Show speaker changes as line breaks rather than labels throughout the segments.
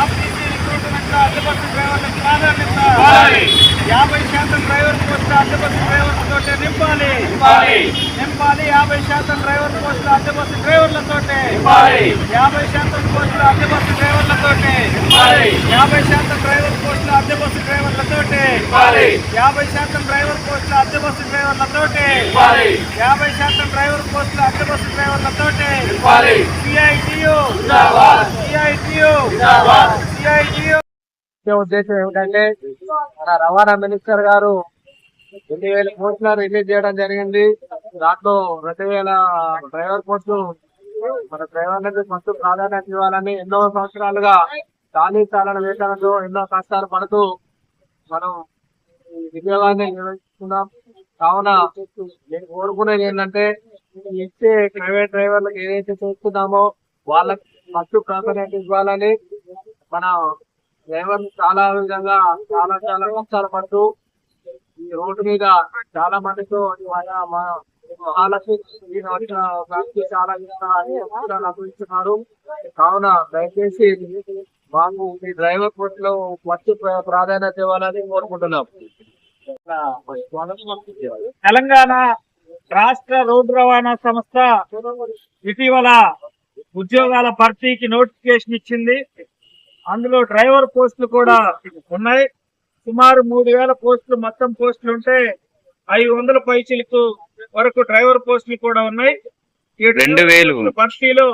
RTC recruitment యాభై శాతం driver పోస్టులు అద్దెబస్సు డ్రైవర్లతోటే. నింపాలి నింపాలి యాభై శాతం డ్రైవర్ పోస్టులు అద్దెబస్సు డ్రైవర్లతోటే యాభై శాతం పోస్టులు అద్దెబస్సు డ్రైవర్లతోటే. యాభై శాతం డ్రైవర్ పోస్టులు అద్దెబస్సు డ్రైవర్లతోటే యాభై శాతం డ్రైవర్ పోస్టులు అద్దెబస్సు డ్రైవర్లతోటే యాభై
ముఖ్య ఉద్దేశం ఏమిటంటే మన రవాణా మినిస్టర్ గారు రెండు వేల పోస్టులు రిలీజ్ చేయడం జరిగింది. దాంట్లో రెండు వేల డ్రైవర్ పోస్టులు మన డ్రైవర్లకు ఫస్ట్ ప్రాధాన్యత ఇవ్వాలని ఎన్నో సంవత్సరాలుగా ఖాళీ చాలన వేతనంతో ఎన్నో కష్టాలు పడుతూ మనం ఈ ఉద్యోగాన్ని నిర్వహిస్తున్నాం. కావున నేను కోరుకునేది ఏంటంటే ఇచ్చే ప్రైవేట్ డ్రైవర్లకు ఏదైతే చేస్తున్నామో వాళ్ళకి ఫస్ట్ ప్రాధాన్యత ఇవ్వాలని మన డ్రైవర్లు చాలా విధంగా చాలా చాలా కష్టాలు పడుతూ ఈ రోడ్డు మీద చాలా మందితో మన మహాలక్ష్మి చాలా విధంగా అనుభవిస్తున్నారు. కావున దయచేసి మాకు మీ డ్రైవర్ పోస్ట్లో ఫస్ట్ ప్రాధాన్యత ఇవ్వాలని కోరుకుంటున్నాం.
తెలంగాణ రాష్ట్ర రోడ్డు రవాణా సంస్థ ఇటీవల ఉద్యోగాల భర్తీకి నోటిఫికేషన్ ఇచ్చింది. అందులో డ్రైవర్ పోస్టులు కూడా ఉన్నాయి. సుమారు మూడు వేల పోస్టులు మొత్తం పోస్టులు ఉంటే ఐదు వందల పైచిలకు వరకు డ్రైవర్ పోస్టులు కూడా ఉన్నాయి.
రెండు వేలు.
భర్తీలో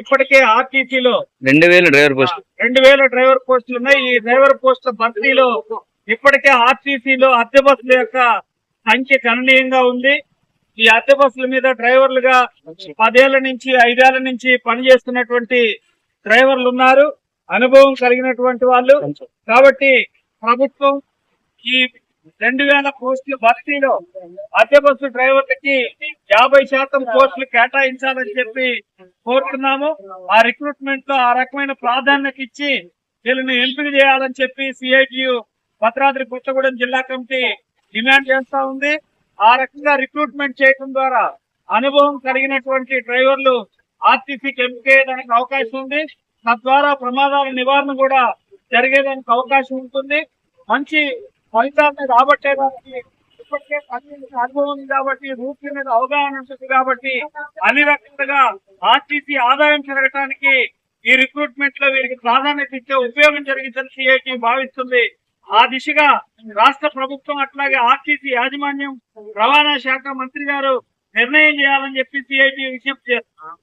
ఇప్పటికే ఆర్టీసీలో
రెండు వేలు డ్రైవర్ పోస్ట్.
రెండు వేల డ్రైవర్ పోస్టులు ఉన్నాయి. ఈ డ్రైవర్ పోస్టుల భర్తీలో ఇప్పటికే ఆర్టీసీలో అద్దె బస్సుల యొక్క సంఖ్య గణనీయంగా ఉంది. ఈ అద్దె బస్సుల మీద డ్రైవర్లుగా పదేళ్ళ నుంచి ఐదేళ్ళ నుంచి పనిచేస్తున్నటువంటి డ్రైవర్లు ఉన్నారు అనుభవం కలిగినటువంటి వాళ్ళు. కాబట్టి ప్రభుత్వం ఈ రెండు వేల పోస్టుల భర్తీలో అద్దె బస్సు డ్రైవర్లకి యాభై శాతం పోస్టులు కేటాయించాలని చెప్పి కోరుతున్నాము. ఆ రిక్రూట్మెంట్లో ఆ రకమైన ప్రాధాన్యత ఇచ్చి వీళ్ళని ఎంపిక చేయాలని చెప్పి సిఐటియు భద్రాద్రి కొత్తగూడెం జిల్లా కమిటీ డిమాండ్ చేస్తా ఉంది. ఆ రకంగా రిక్రూట్మెంట్ చేయడం ద్వారా అనుభవం కలిగినటువంటి డ్రైవర్లు ఆర్టీసీకి ఎంపిక అవకాశం ఉంది. తద్వారా ప్రమాదాల నివారణ కూడా జరిగేదానికి అవకాశం ఉంటుంది. మంచి ఫలితాలను రాబట్టేదానికి ఇప్పటికే అనుభవం ఉంది కాబట్టి రూట్ మీద అవగాహన ఉంటుంది కాబట్టి అన్ని రకాలుగా ఆర్టీసీ ఆదాయం పెరగటానికి ఈ రిక్రూట్మెంట్లో వీరికి ప్రాధాన్యత ఇచ్చే ఉపయోగం జరిగిందని సిఐటి భావిస్తుంది. ఆ దిశగా రాష్ట్ర ప్రభుత్వం అట్లాగే ఆర్టీసీ యాజమాన్యం రవాణా శాఖ మంత్రి గారు నిర్ణయం చేయాలని చెప్పి సిఐటి విజ్ఞప్తి చేస్తున్నాం